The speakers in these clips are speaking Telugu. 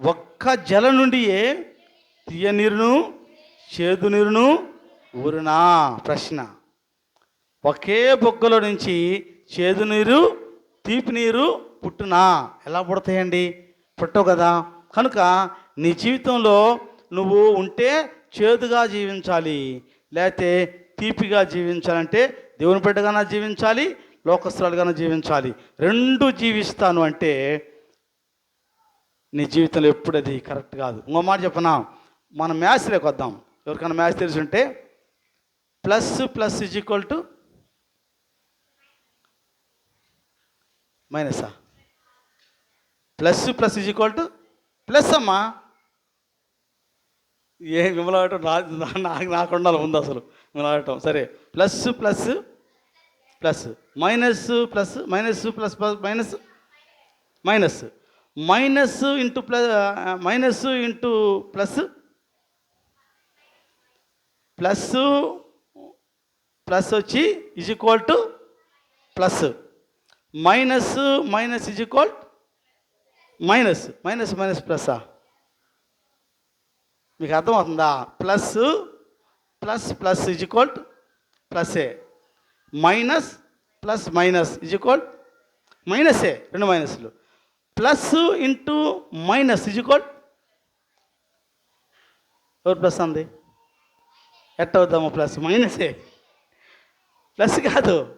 ఒక్క జల నుండియే తీయ నీరును చేదు నీరును ఊరునా? ప్రశ్న. ఒకే బొగ్గలో నుంచి చేదు నీరు తీపి నీరు పుట్టునా? ఎలా పుడతాయండి? పుట్టవు కదా. కనుక నీ జీవితంలో నువ్వు ఉంటే చేదుగా జీవించాలి. లేకపోతే తీపిగా జీవించాలంటే దేవుని బిడ్డగానే జీవించాలి లోకస్తులుగానే జీవించాలి. రెండు జీవిస్తాను అంటే నీ జీవితంలో ఎప్పుడు అది కరెక్ట్ కాదు. ఇంకో మాట చెప్పనా? మన మ్యాథ్స్లోకి వద్దాం. ఎవరికైనా మ్యాథ్స్ తెలిసి ఉంటే plus plus is equal to మైనసా plus plus is equal to plus అమ్మా. ఏ విమలాడటం రా నాకు నాకు ఉండాలి ముందు అసలు విమలాడటం సరే plus plus plus minus plus minus plus plus minus minus minus into plus minus into plus plus plus వచ్చి is equal to plus minus minus is equal minus minus minus ప్లస్సా మీకు అర్థమవుతుందా? Plus plus plus is equal ప్లస్ఏ minus plus minus is equal మైనసే రెండు మైనస్లు plus into minus is equal ఎవరు ప్లస్ అంది? ఎట్ట అవుతాము ప్లస్ మైనసే ప్లస్ కాదు.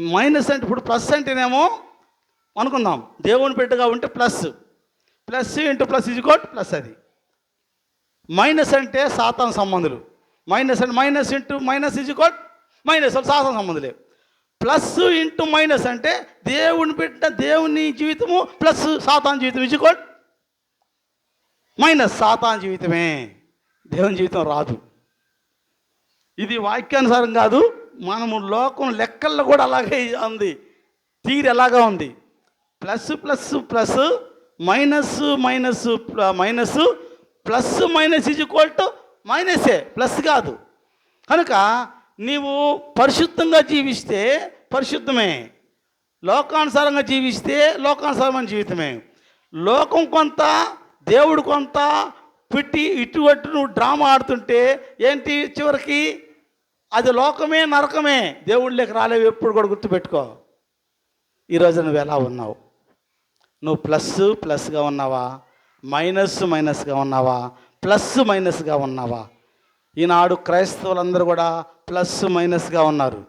మైనస్ అంటే ఇప్పుడు ప్లస్ అంటేనేమో అనుకుందాం. దేవుని బిడ్డగా ఉంటే plus. Plus into plus is plus అది. మైనస్ అంటే సాతాన్ సంబంధులు. మైనస్ అంటే minus into minus is minus వాళ్ళు సాతాన్ సంబంధులే. ప్లస్ ఇంటూ మైనస్ అంటే దేవుని బిడ్డ దేవుని జీవితము ప్లస్ సాతాన్ జీవితం ఇజ్ మైనస్ సాతాన్ జీవితమే. దేవుని జీవితం రాదు. ఇది వాక్యానుసారం కాదు మనము లోకం లెక్కల్లో కూడా అలాగే ఉంది. తీరు ఎలాగా ఉంది? Plus plus plus minus minus minus plus minus is equal to మైనసే. Plus కాదు. కనుక నీవు పరిశుద్ధంగా జీవిస్తే పరిశుద్ధమే. లోకానుసారంగా జీవిస్తే లోకానుసారమైన జీవితమే. లోకం కొంత దేవుడు కొంత పిట్టి ఇటువంటి నువ్వు డ్రామా ఆడుతుంటే ఏంటి చివరికి? అది లోకమే నరకమే. దేవుళ్ళకి రాలేవు ఎప్పుడు కూడా గుర్తుపెట్టుకో. ఈరోజు నువ్వు ఎలా ఉన్నావు? నువ్వు ప్లస్ ప్లస్గా ఉన్నావా? మైనస్ మైనస్గా ఉన్నావా? ప్లస్ మైనస్గా ఉన్నావా? ఈనాడు క్రైస్తవులందరూ కూడా ప్లస్ మైనస్గా ఉన్నారు.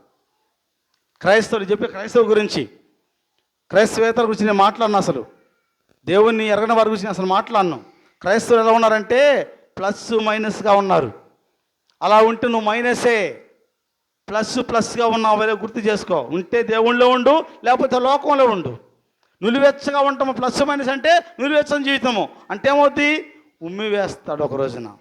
క్రైస్తవులు చెప్పే క్రైస్తవు గురించి క్రైస్తవేతల గురించి నేను మాట్లాడిన అసలు. దేవుణ్ణి ఎరగని వారి గురించి నేను అసలు మాట్లాడను. క్రైస్తవులు ఎలా ఉన్నారంటే ప్లస్ మైనస్గా ఉన్నారు. అలా ఉంటే నువ్వు మైనసే. ప్లస్ ప్లస్గా ఉన్నావు వేరే గుర్తు చేసుకో. ఉంటే దేవుళ్ళో ఉండు లేకపోతే లోకంలో ఉండు. నులివెచ్చగా ఉంటాము ప్లస్ మైనస్ అంటే నులివెచ్చని జీవితము. అంటే ఏమవుద్ది ఉమ్మి వేస్తాడు ఒక రోజున.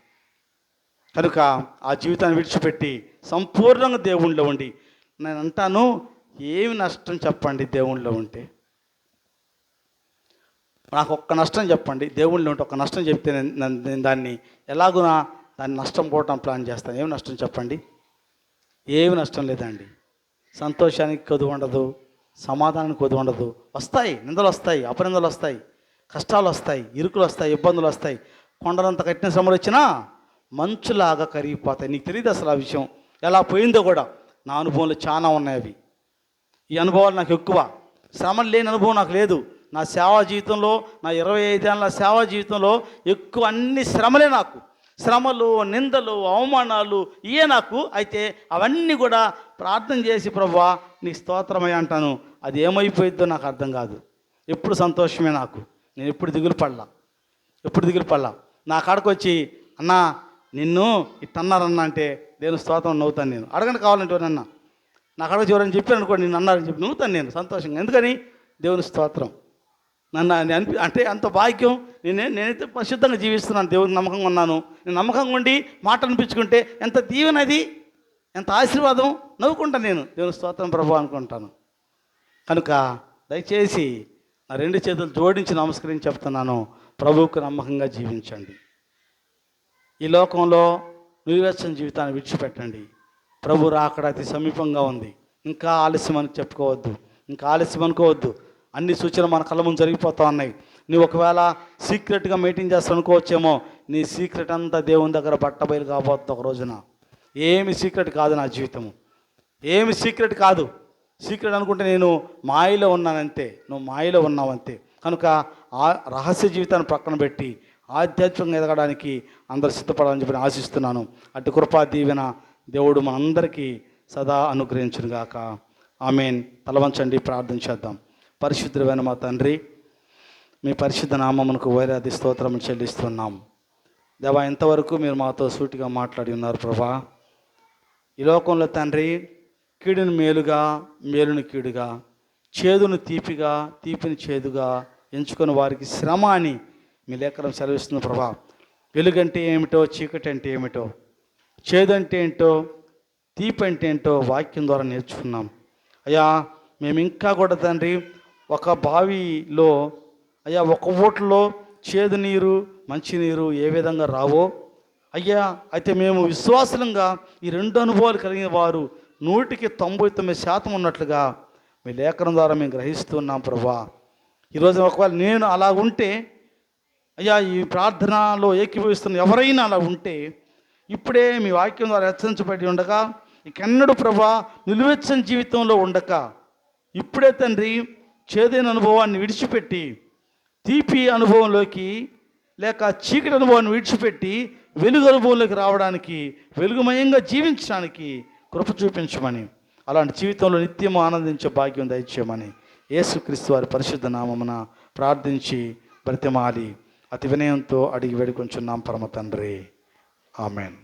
కనుక ఆ జీవితాన్ని విడిచిపెట్టి సంపూర్ణంగా దేవుణ్ణిలో ఉండి నేను అంటాను ఏమి నష్టం చెప్పండి దేవుళ్ళో ఉంటే? నాకు ఒక్క నష్టం చెప్పండి దేవుళ్ళో ఉంటే ఒక్క నష్టం చెప్తే నేను నేను- నేను దాన్ని ఎలాగునా దాన్ని నష్టం పోవటం ప్లాన్ చేస్తాను. ఏమి నష్టం చెప్పండి? ఏమి నష్టం లేదండి. సంతోషానికి కొద్దు ఉండదు సమాధానానికి కొద్దు ఉండదు. వస్తాయి నిందలు వస్తాయి అపనిందలు వస్తాయి కష్టాలు వస్తాయి ఇరుకులు వస్తాయి ఇబ్బందులు వస్తాయి. కొండలంత కట్టిన శ్రమలు వచ్చినా మంచులాగా కరిగిపోతాయి. నీకు తెలియదు అసలు ఆ విషయం. ఎలా పోయిందో కూడా నా అనుభవంలో చాలా ఉన్నాయి అవి. ఈ అనుభవాలు నాకు ఎక్కువ. శ్రమలు లేని అనుభవం నాకు లేదు. నా సేవా జీవితంలో నా ఇరవై ఐదేళ్ళ సేవా జీవితంలో ఎక్కువ అన్ని శ్రమలే నాకు. శ్రమలు నిందలు అవమానాలు ఇయే నాకు. అయితే అవన్నీ కూడా ప్రార్థన చేసి ప్రభా నీ స్తోత్రమై అంటాను. అది ఏమైపోయిద్దో నాకు అర్థం కాదు. ఎప్పుడు సంతోషమే నాకు. నేను ఎప్పుడు దిగులు పడలా. ఎప్పుడు దిగులు పడలా. నా కాడకు వచ్చి అన్నా నిన్ను ఇట్టన్నారన్నా అంటే నేను స్తోత్రం నవ్వుతాను నేను. అడగని కావాలంటే నన్న నా అడగ చివరని చెప్పాను అనుకోండి నేను అన్నారని చెప్పి నవ్వుతాను నేను సంతోషంగా. ఎందుకని? దేవుని స్తోత్రం. నన్ను అనిపి అంటే అంత భాగ్యం. నేనే నేనైతే పరిశుద్ధంగా జీవిస్తున్నాను దేవుని నమ్మకంగా ఉన్నాను. నేను నమ్మకంగా ఉండి మాట అనిపించుకుంటే ఎంత దీవెనది ఎంత ఆశీర్వాదం? నవ్వుకుంటాను నేను. దేవుని స్తోత్రం ప్రభు అనుకుంటాను. కనుక దయచేసి నా రెండు చేతులు జోడించి నమస్కరించి చెప్తున్నాను. ప్రభువుకు నమ్మకంగా జీవించండి. ఈ లోకంలో నిర్వచన జీవితాన్ని విడిచిపెట్టండి. ప్రభు రాకడ అతి సమీపంగా ఉంది. ఇంకా ఆలస్యం అని చెప్పుకోవద్దు. ఇంకా ఆలస్యం అనుకోవద్దు. అన్ని సూచనలు మన కళ్ళ ముందు జరిగిపోతూ ఉన్నాయి. నువ్వు ఒకవేళ సీక్రెట్గా మీటింగ్ చేస్తావు అనుకోవచ్చేమో నీ సీక్రెట్ అంతా దేవుని దగ్గర బట్ట బయలు కాబోతుంది ఒక రోజున. ఏమి సీక్రెట్ కాదు నా జీవితము. ఏమి సీక్రెట్ కాదు. సీక్రెట్ అనుకుంటే నేను మాయలో ఉన్నానంతే. నువ్వు మాయలో ఉన్నావంతే. కనుక ఆ రహస్య జీవితాన్ని పక్కన పెట్టి ఆధ్యాత్మికంగా ఎదగడానికి అందరు సిద్ధపడాలని చెప్పి ఆశిస్తున్నాను. అటు కృపా దీవెన దేవుడు మనందరికీ సదా అనుగ్రహించునుగాక ఆమెన్. తలవంచండి ప్రార్థన చేద్దాం. పరిశుద్ధమైన మా తండ్రి మీ పరిశుద్ధ నామమునకు వైరాది స్తోత్రం చెల్లిస్తున్నాం. దేవా ఇంతవరకు మీరు మాతో సూటిగా మాట్లాడి ఉన్నారు ప్రభా. ఈ లోకంలో తండ్రి కీడుని మేలుగా మేలుని కీడుగా చేదును తీపిగా తీపిని చేదుగా ఎంచుకొని వారికి శ్రమ అని మీ లేఖనం సెలవిస్తుంది ప్రభా. వెలుగంటే ఏమిటో చీకటి అంటే ఏమిటో చేదు అంటే ఏంటో తీపి అంటే ఏంటో వాక్యం ద్వారా నేర్చుకున్నాం. అయ్యా మేము ఇంకా కూడా తండ్రి ఒక బావిలో అయ్యా ఒక ఓట్లో చేదు నీరు మంచి నీరు ఏ విధంగా రావో అయ్యా అయితే మేము విశ్వాసంగా ఈ రెండు అనుభవాలు కలిగిన వారు నూటికి తొంభై తొమ్మిది శాతం ఉన్నట్లుగా మీ లేఖనం ద్వారా మేము గ్రహిస్తున్నాం ప్రభా. ఈరోజు ఒకవేళ నేను అలా ఉంటే అయ్యా ఈ ప్రార్థనలో ఏకీభవిస్తున్న ఎవరైనా అలా ఉంటే ఇప్పుడే మీ వాక్యం ద్వారా హెచ్చరించబడి ఉండగా ఇకెన్నడు ప్రభా నిలువెచ్చని జీవితంలో ఉండక ఇప్పుడే తండ్రి చేదైన అనుభవాన్ని విడిచిపెట్టి తీపి అనుభవంలోకి లేక చీకటి అనుభవాన్ని విడిచిపెట్టి వెలుగు అనుభవంలోకి రావడానికి వెలుగుమయంగా జీవించడానికి కృప చూపించమని అలాంటి జీవితంలో నిత్యం ఆనందించే భాగ్యం దయచేయమని యేసుక్రీస్తు వారి పరిశుద్ధ నామమున ప్రార్థించి బ్రతిమాలి అతి వినయంతో అడిగి వేడుకొంచున్నాం పరమ తండ్రి ఆమెన్.